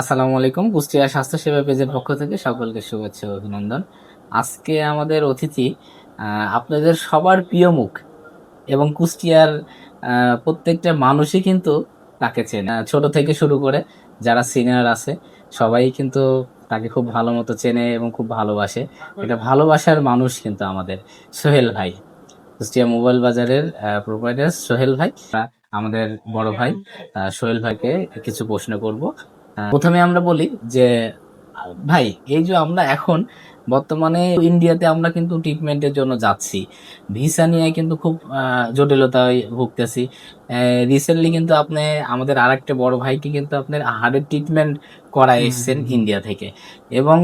আসসালামু আলাইকুম। কুষ্টিয়া স্বাস্থ্য সেবা পেজের পক্ষ থেকে সকলকে শুভেচ্ছা অভিনন্দন। আজকে আমাদের অতিথি আপনাদের সবার প্রিয় মুখ এবং কুষ্টিয়ার প্রত্যেকটা মানুষই কিন্তু তাকে চেনে। ছোট থেকে শুরু করে যারা সিনিয়র আছে, সবাই কিন্তু তাকে খুব ভালো মতো চেনে এবং খুব ভালোবাসে। এটা ভালোবাসার মানুষ কিন্তু আমাদের সোহেল ভাই। কুষ্টিয়া মোবাইল বাজারের প্রোভাইডার সোহেল ভাই। আমাদের বড় ভাই সোহেল ভাইকে কিছু প্রশ্ন করব। প্রথমে আমরা বলি যে, ভাই, এই যে আমরা এখন বর্তমানে ইন্ডিয়াতে আমরা কিন্তু ট্রিটমেন্টের জন্য যাচ্ছি। ভিসা নিয়ে কিন্তু খুব জটিলতায় ভুগতেছি। রিসেন্টলি কিন্তু আপনি আমাদের আরেকটা বড় ভাইকে কিন্তু আপনার হার্টের ট্রিটমেন্ট করা এসছেন ইন্ডিয়া থেকে। এবং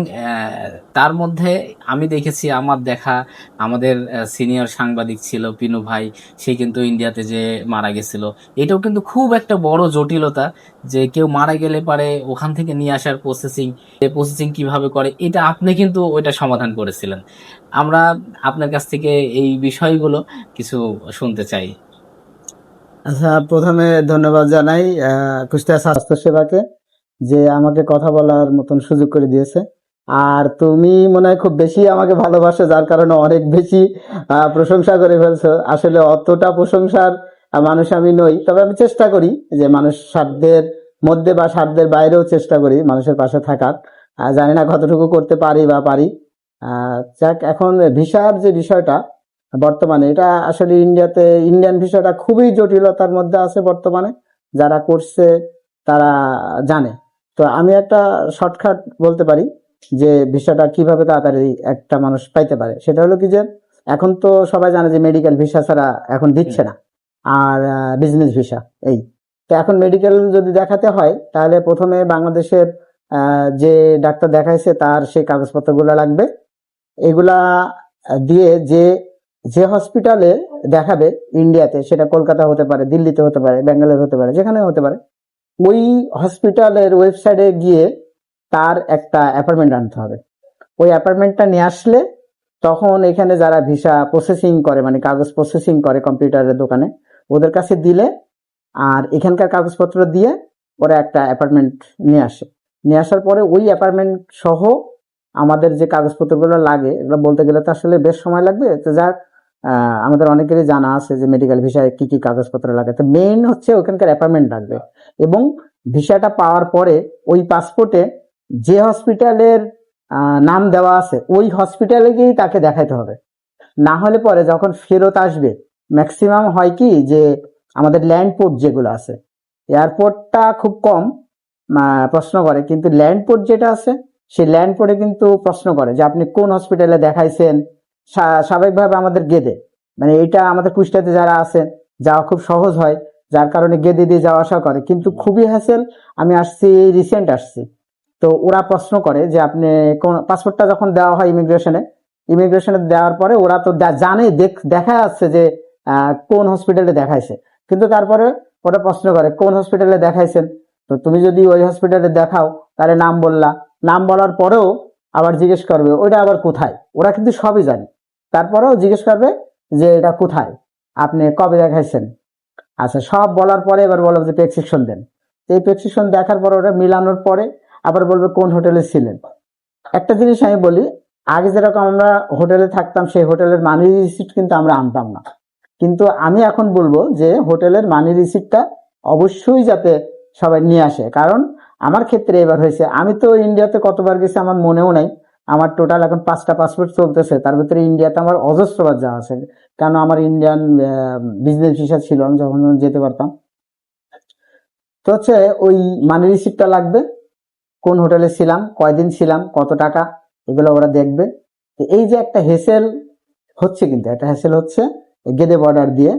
তার মধ্যে আমি দেখেছি আমার দেখা আমাদের সিনিয়র সাংবাদিক ছিল পিনু ভাই সে কিন্তু ইন্ডিয়াতে যে মারা গেছিল। এটাও কিন্তু খুব একটা বড় জটিলতা যে কেউ মারা গেলে পারে ওখান থেকে নিয়ে আসার প্রসেসিং প্রসেসিং কীভাবে করে এটা আপনি কিন্তু ওইটা সমাধান করেছিলেন। আমরা আপনার কাছ থেকে এই বিষয়গুলো কিছু শুনতে চাই। আচ্ছা প্রথমে ধন্যবাদ জানাই কুষ্টিয়া স্বাস্থ্য সেবাকে যে আমাকে কথা বলার মতন সুযোগ করে দিয়েছে। আর তুমি মনে হয় খুব বেশি আমাকে ভালোবাসো, যার কারণে অনেক বেশি প্রশংসা করে ফেলছো। আসলে অতটা প্রশংসার মানুষ আমি নই, তবে আমি চেষ্টা করি যে মানুষ সাধ্যের মধ্যে বা সাধ্যের বাইরেও চেষ্টা করি মানুষের পাশে থাকার। জানি না কতটুকু করতে পারি বা পারি। যাক, এখন ভিসার যে বিষয়টা বর্তমানে। এটা আসলে ইন্ডিয়াতে, ইন্ডিয়ান ভিসাটা খুবই জটিলতার মধ্যে আছে বর্তমানে। যারা করছে, তারা জানে। তো আমি একটা শর্টকাট বলতে পারি যে ভিসাটা কীভাবে তাড়াতাড়ি একটা মানুষ পাইতে পারে। সেটা হলো কি যে, এখন তো সবাই জানে যে মেডিকেল ভিসা ছাড়া এখন দিচ্ছে না। আর বিজনেস ভিসা এই। তো এখন মেডিকেল যদি দেখাতে হয়, তাহলে প্রথমে বাংলাদেশের যে ডাক্তার দেখাইছে, তার সেই কাগজপত্রগুলো লাগবে। এগুলা দিয়ে যে যে হসপিটালে দেখাবে ইন্ডিয়াতে সেটা কলকাতা হতে পারে, দিল্লিতে হতে পারে, ব্যাঙ্গালোর হতে পারে যেখানে হতে পারে, ওই হসপিটালের ওয়েবসাইটে গিয়ে তার একটা অ্যাপার্টমেন্ট আনতে হবে। ওই অ্যাপার্টমেন্টটা নিয়ে আসলে তখন এখানে যারা ভিসা প্রসেসিং করে মানে কাগজ প্রসেসিং করে কম্পিউটারের দোকানে, ওদের কাছে দিলে আর এখানকার কাগজপত্র দিয়ে ওরা একটা অ্যাপার্টমেন্ট নিয়ে আসে। নিয়ে আসার পরে ওই অ্যাপার্টমেন্ট সহ আমাদের যে কাগজপত্রগুলো লাগে, এগুলো বলতে গেলে তো আসলে বেশ সময় লাগবে। তো যাক আমাদের অনেকেরই জানা আছে যে মেডিকেল ভিসায় কি কি কাগজপত্র লাগে। তো মেইন হচ্ছে ওখানকার অ্যাপার্টমেন্ট লাগবে। এবং ভিসাটা পাওয়ার পরে ওই পাসপোর্টে যে হসপিটালের নাম দেওয়া আছে, ওই হসপিটালে গিয়েই তাকে দেখাইতে হবে। না হলে পরে যখন ফেরত আসবে ম্যাক্সিমাম হয় কি যে আমাদের ল্যান্ড পোর্ট যেগুলো আছে এয়ারপোর্টটা খুব কম প্রশ্ন করে। কিন্তু ল্যান্ড পোর্ট যেটা আছে, সেই ল্যান্ড পোর্টে কিন্তু প্রশ্ন করে যে আপনি কোন হসপিটালে দেখাইছেন স্বাভাবিকভাবে আমাদের গেদে। মানে এটা আমাদের কুষ্টাতে যারা আছে যাওয়া খুব সহজ হয়, যার কারণে গেদে দিয়ে যাওয়া আসা করে। কিন্তু খুবই হ্যাসেল আমি আসছি রিসেন্ট আসছি। তো ওরা প্রশ্ন করে যে আপনি কোন পাসপোর্টটা যখন দেওয়া হয় ইমিগ্রেশনে ইমিগ্রেশনে দেওয়ার পরে ওরা তো জানে, দেখ- দেখা যাচ্ছে যে কোন হসপিটালে দেখাইছে। কিন্তু তারপরে ওরা প্রশ্ন করে, কোন হসপিটালে দেখাইছেন? তো তুমি যদি ওই হসপিটালে দেখাও, তাহলে নাম বললা। নাম বলার পরেও আবার জিজ্ঞেস করবে, ওইটা আবার কোথায়? ওরা কিন্তু সবই জানে। তারপরেও জিজ্ঞেস করবে যে এটা কোথায়? আপনি কবে দেখাইছেন? আচ্ছা সব বলার পরে এবার বলব যে প্রেসক্রিপশন দেন। এই প্রেসক্রিপশন দেখার পরে ওটা মিলানোর পরে আবার বলবে কোন হোটেলে ছিলেন। একটা জিনিস আমি বলি, আগে যেরকম আমরা হোটেলে থাকতাম, সেই হোটেলের মানি রিসিপ্ট কিন্তু আমরা আনতাম না। কিন্তু আমি এখন বলব যে হোটেলের মানি রিসিপ্টটা অবশ্যই যাতে সবাই নিয়ে আসে। কারণ আমার ক্ষেত্রে এবার হয়েছে, আমি তো ইন্ডিয়াতে কতবার গেছি আমার মনেও নাই আমার টোটাল এখন পাঁচটা পাসপোর্ট চলতেছে। তার ভিতরে ইন্ডিয়াতে আমার অজস্রবার যাওয়া আছে। কেন আমার ইন্ডিয়ান বিজনেস ভিসা ছিল, আমি যখন যেতে পারতাম। তো হচ্ছে ওই মানি রিসিপ্টটা লাগবে, কোন হোটেলে ছিলাম, কয়দিন ছিলাম, কত টাকা, এগুলো ওরা দেখবে। তো এই যে একটা হেসেল হচ্ছে কিন্তু, একটা হেসেল হচ্ছে গেদে বর্ডার দিয়ে।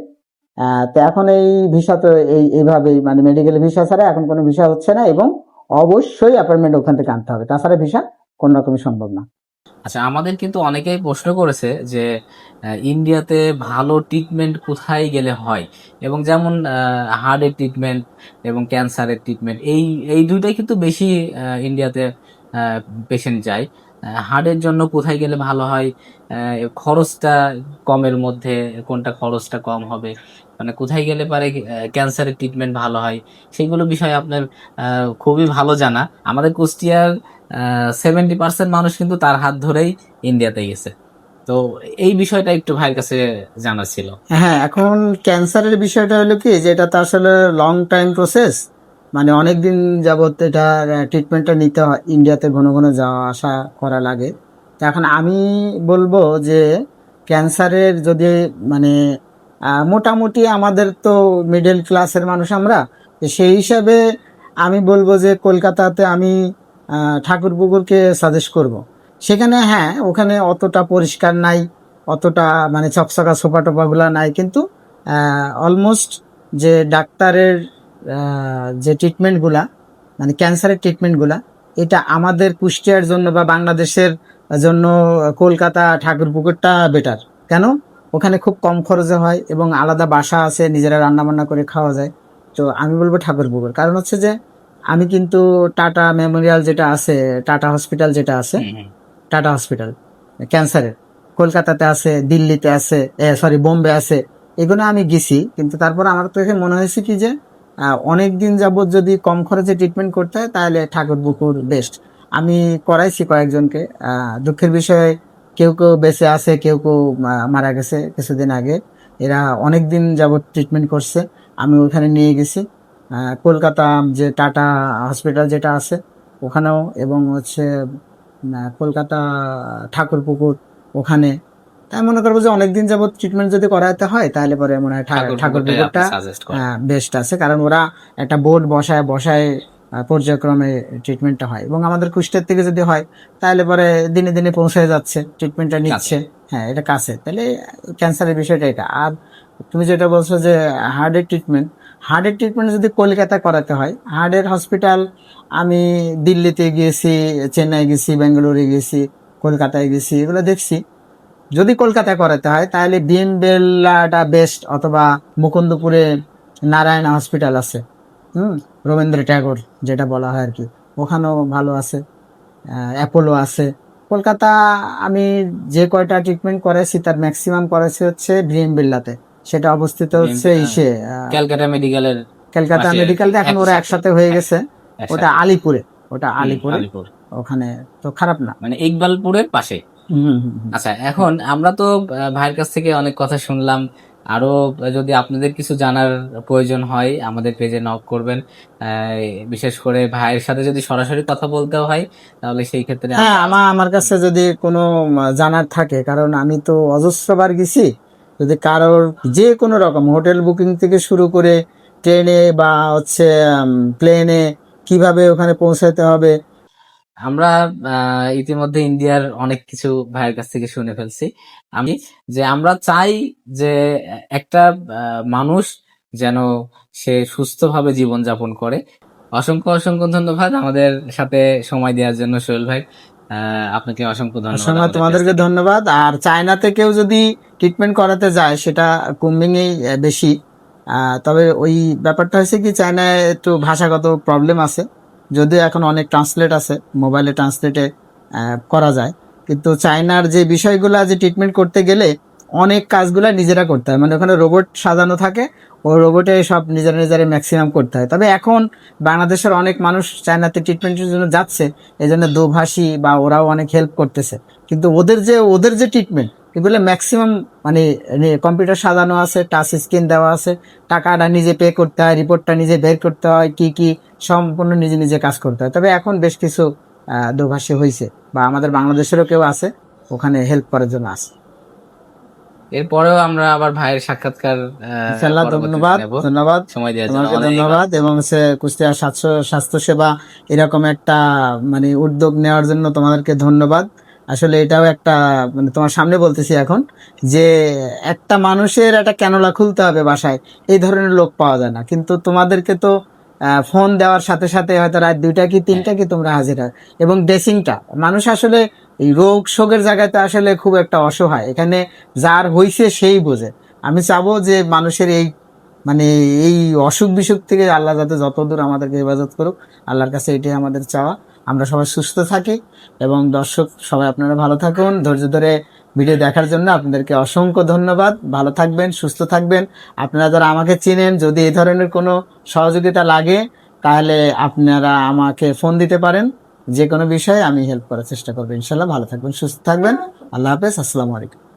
তো এখন এই ভিসা তো এই, এইভাবেই মানে মেডিকেল ভিসা ছাড়া এখন কোনো ভিসা হচ্ছে না এবং অবশ্যই অ্যাপয়েন্টমেন্ট ওখান থেকে আনতে হবে। তাছাড়া ভিসা কোন রকমই সম্ভব না। আচ্ছা আমাদের কিন্তু অনেকেই প্রশ্ন করেছে যে ইন্ডিয়াতে ভালো ট্রিটমেন্ট কোথায় গেলে হয়? এবং যেমন হার্টের ট্রিটমেন্ট এবং ক্যান্সারের ট্রিটমেন্ট এই এই দুইটাই কিন্তু বেশি ইন্ডিয়াতে পেশেন্ট যায়। হার্টের জন্য কোথায় গেলে ভালো হয়? খরচটা কমের মধ্যে, কোনটা খরচটা কম হবে? মানে কোথায় গেলে পারে ক্যান্সারের ট্রিটমেন্ট ভালো হয়? সেগুলো বিষয়ে আপনার খুবই ভালো জানা। আমাদের কুষ্টিয়ার সেভেন্টি পার্সেন্ট মানুষ কিন্তু তার হাত ধরেই ইন্ডিয়াতে গেছে। তো এই বিষয়টা একটু ভাইয়ের কাছে জানা ছিল। হ্যাঁ এখন ক্যান্সারের বিষয়টা হলো কি, যে এটা তো আসলে লং টাইম প্রসেস মানে অনেক দিন যাবত এটা ট্রিটমেন্টটা নিতে হয় ইন্ডিয়াতে ঘন ঘন যাওয়া, আসা করা লাগে। তো এখন আমি বলব যে ক্যান্সারের যদি মানে মোটামুটি আমাদের তো মিডল ক্লাসের মানুষ আমরা সেই হিসাবে আমি বলব যে কলকাতাতে আমি আহ, ঠাকুরপুকুরকে সাজেস্ট করব। সেখানে হ্যাঁ ওখানে অতটা পরিষ্কার নাই অতটা মানে চকচকা সোফা টোপাগুলা নাই কিন্তু অলমোস্ট যে ডাক্তারের যে ট্রিটমেন্টগুলা মানে ক্যান্সারের ট্রিটমেন্টগুলা এটা আমাদের কুষ্টিয়ার জন্য বা বাংলাদেশের জন্য কলকাতা ঠাকুরপুকুরটা বেটার কেন? ওখানে খুব কম খরচে হয় এবং আলাদা বাসা আছে নিজেরা রান্না বান্না করে খাওয়া যায়। তো আমি বলব ঠাকুরপুকুর। কারণ হচ্ছে যে আমি কিন্তু টাটা মেমোরিয়াল যেটা আছে টাটা হসপিটাল যেটা আছে টাটা হসপিটাল ক্যান্সারের। কলকাতাতে আছে দিল্লিতে আছে সরি বোম্বে আছে এগুলো আমি গেছি কিন্তু তারপর আমার তো এখানে মনে হয়েছে কি যে অনেক দিন যাবত যদি কম খরচে ট্রিটমেন্ট করতে হয় তাহলে ঠাকুরপুকুর বেস্ট আমি করাইছি কয়েকজনকে দুঃখের বিষয়ে কেউ কেউ বেঁচে আছে কেউ কেউ মারা গেছে কিছুদিন আগে। এরা অনেক দিন যাবত ট্রিটমেন্ট করছে আমি ওখানে নিয়ে গেছি। কলকাতা যে টাটা হসপিটাল যেটা আছে ওখানেও এবং হচ্ছে কলকাতা ঠাকুরপুকুর ওখানে। তাই মনে করব যে অনেকদিন যাবত ট্রিটমেন্ট যদি করাতে হয় তাহলে পরে মনে হয় ঠা- ঠাকুরপুকুরটা সাজেস্ট করেন। বেস্ট আছে। কারণ ওরা একটা বোর্ড বসায় বসায় পর্যায়ক্রমে ট্রিটমেন্টটা হয়। এবং আমাদের কুষ্টের থেকে যদি হয় তাহলে পরে দিনে দিনে পৌঁছে যাচ্ছে ট্রিটমেন্টটা নিচ্ছে। হ্যাঁ এটা কাছে। তাহলে ক্যান্সারের বিষয়টা এটা। আর তুমি যেটা বলছো যে হার্টের ট্রিটমেন্ট হার্টের ট্রিটমেন্ট যদি কলকাতা করাতে হয়, হার্টের হসপিটাল আমি দিল্লিতে গিয়েছি, চেন্নাই গেছি বেঙ্গালুরু গেছি কলকাতায় গেছি এগুলো দেখছি। যদি কলকাতায় করাতে হয়, তাহলে বিএম বেল্লাটা বেস্ট অথবা মুকুন্দপুরে নারায়ণ হসপিটাল আছে। হুম, রবীন্দ্র ট্যাগর যেটা বলা হয় আর কি। ওখানেও ভালো আছে অ্যাপোলো আছে। কলকাতা আমি যে কয়টা ট্রিটমেন্ট করেছি, তার ম্যাক্সিমাম করেছি হচ্ছে ভিএম বিল্লাতে সেটা অবস্থিত হচ্ছে হ্যাঁ। ইসে ক্যালকাটা মেডিকেলের ক্যালকাটা মেডিকেল এখন ওরা একসাথে। হয়ে গেছে। ওটা আলিপুরে ওটা আলিপুরে। ওখানে তো খারাপ না। মানে ইকবালপুরের পাশে। আচ্ছা এখন আমরা তো ভাইয়ের কাছ থেকে অনেক কথা শুনলাম। আরও যদি আপনাদের কিছু জানার প্রয়োজন হয় আমাদের পেজে নক করবেন। আহ, বিশেষ করে ভাইয়ের সাথে যদি সরাসরি কথা বলতে হয় তাহলে সেই ক্ষেত্রে হ্যাঁ আমার আমার কাছে যদি কোনো জানার থাকে কারণ আমি তো অজস্রবার গেছি। যদি কারোর যে কোনো রকম হোটেল বুকিং থেকে শুরু করে ট্রেনে বা হচ্ছে প্লেনে কীভাবে ওখানে পৌঁছাতে হবে? আমরা ইতিমধ্যে ইন্ডিয়ার অনেক কিছু ভাইয়ের কাছ থেকে শুনে ফেলছি। আমি যে আমরা চাই যে একটা মানুষ যেন সে সুস্থভাবে জীবনযাপন করে। অসংখ্য অসংখ্য ধন্যবাদ আমাদের সাথে সময় দেওয়ার জন্য সোহেল ভাই। আপনাকে অসংখ্য ধন্যবাদ অসংখ্য তোমাদেরকে ধন্যবাদ। আর চায়নাতে কেউ যদি ট্রিটমেন্ট করাতে যায় সেটা কুম্বিংয়েই বেশি। তবে ওই ব্যাপারটা হয়েছে কি চায়নায় একটু ভাষাগত প্রবলেম আছে। যদিও এখন অনেক ট্রান্সলেট আছে মোবাইলে ট্রান্সলেটে করা যায়। কিন্তু চায়নার যে বিষয়গুলো যে ট্রিটমেন্ট করতে গেলে অনেক কাজগুলা নিজেরা করতে হয়। মানে ওখানে রোবট সাজানো থাকে ও রোবটে সব নিজেরা নিজেরা ম্যাক্সিমাম করতে হয়। তবে এখন বাংলাদেশের অনেক মানুষ চায়নাতে ট্রিটমেন্টের জন্য যাচ্ছে এই জন্য দোভাষী বা ওরাও অনেক হেল্প করতেছে। কিন্তু ওদের যে ওদের যে ট্রিটমেন্ট এগুলো ম্যাক্সিমাম মানে কম্পিউটার সাজানো আছে টাচ স্ক্রিন দেওয়া আছে, টাকাটা নিজে পে করতে হয় রিপোর্টটা নিজে বের করতে হয়, কি কি, সম্পূর্ণ নিজে নিজে কাজ করতে হয়। তবে এখন বেশ কিছু দোভাষী হয়েছে বা আমাদের বাংলাদেশেরও কেউ আছে, ওখানে হেল্প করার জন্য আছে। এরপরেও আমরা আবার ভাইয়ের সাক্ষাৎকার পরবর্তীতে ধন্যবাদ ধন্যবাদ। সময় দেওয়ার জন্য ধন্যবাদ এবং সে কুষ্টিয়া স্বাস্থ্য স্বাস্থ্য সেবা এরকম একটা মানে উদ্যোগ নেওয়ার জন্য তোমাদেরকে ধন্যবাদ। আসলে এটাও একটা মানে তোমার সামনে বলতেছি এখন যে একটা মানুষের একটা ক্যানোলা খুলতে হবে বাসায় এই ধরনের লোক পাওয়া যায় না। কিন্তু তোমাদেরকে তো ফোন দেওয়ার সাথে সাথে হয়তো রাত দুইটা কি তিনটা কি তোমরা হাজির হয়। এবং ড্রেসিংটা মানুষ আসলে এই রোগ শোকের জায়গাতে আসলে খুব একটা অসহায়। এখানে যার হইছে সেই বোঝে। আমি চাবো যে মানুষের এই মানে এই অসুখ বিসুখ থেকে আল্লাহ যাতে যতদূর আমাদেরকে হেফাজত করুক, আল্লাহর কাছে এটাই আমাদের চাওয়া। আমরা সবাই সুস্থ থাকি এবং দর্শক সবাই আপনারা ভালো থাকুন। ধৈর্য ধরে ভিডিও দেখার জন্য আপনাদেরকে অসংখ্য ধন্যবাদ। ভালো থাকবেন, সুস্থ থাকবেন। আপনারা যারা আমাকে চিনেন, যদি এই ধরনের কোনো সহযোগিতা লাগে, তাহলে আপনারা আমাকে ফোন দিতে পারেন। যে কোনো বিষয়ে আমি হেল্প করার চেষ্টা করব। ইনশাল্লাহ ভালো থাকবেন, সুস্থ থাকবেন। আল্লাহ হাফেজ, আসসালামু আলাইকুম।